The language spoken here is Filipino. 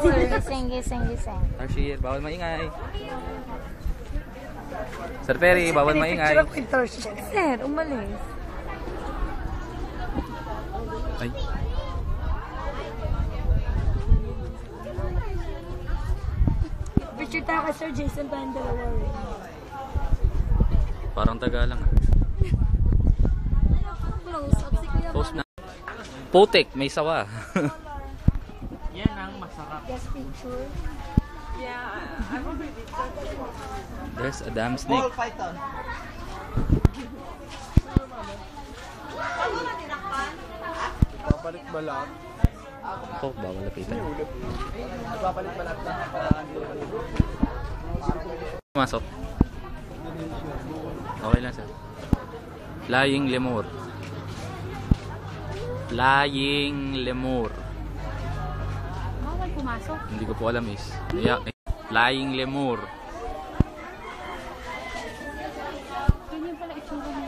sir. Gising, gising, gising. Tarsier, bawal maingay. Sir Perry, bawal maingay. Sir, umalis. Ay. Picture tayo kay Sir Jason tayong dalawa rin. Parang Tagalang ah. Close up si Kuya Post na. Putik, may sawa. Guest picture. There's a damn snake. Papalit ba lahat? Ako, bawal lapitan. Papalit ba lahat ng paraan? Masok. Okay lang sir. Flying lemur. Flying lemur. Pumasok. Hindi ko po alam is. Eh, flying lemur. Ganyan pala itsura